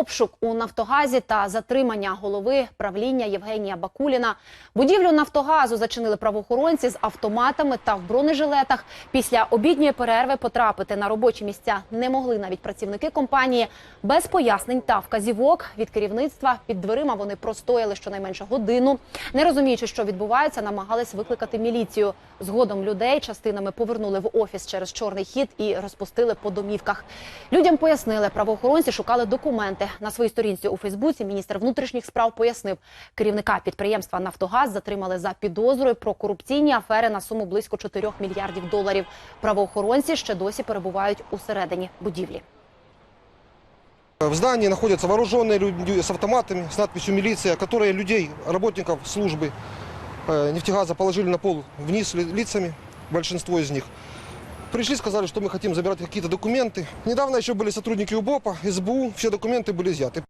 Обшук у Нафтогазі та затримання голови правління Євгенія Бакуліна. Будівлю Нафтогазу зачинили правоохоронці з автоматами та в бронежилетах. Після обідньої перерви потрапити на робочі місця не могли навіть працівники компанії. Без пояснень та вказівок від керівництва під дверима вони простояли щонайменше годину. Не розуміючи, що відбувається, намагались викликати міліцію. Згодом людей частинами повернули в офіс через чорний хід і розпустили по домівках. Людям пояснили, правоохоронці шукали документи На своїй сторінці у Фейсбуці міністр внутрішніх справ пояснив, керівника підприємства Нафтогаз затримали за підозрою про корупційні афери на суму близько 4 мільярдів доларів. Правоохоронці ще досі перебувають усередині будівлі. В здании находятся вооруженные люди с автоматами, с надписью «Милиция», которые людей, работников службы э, нефтегаза положили на пол вниз ли- лицами, большинство из них. Пришли, сказали, что мы хотим забирать какие-то документы. Недавно еще были сотрудники УБОПа, СБУ, все документы были изъяты.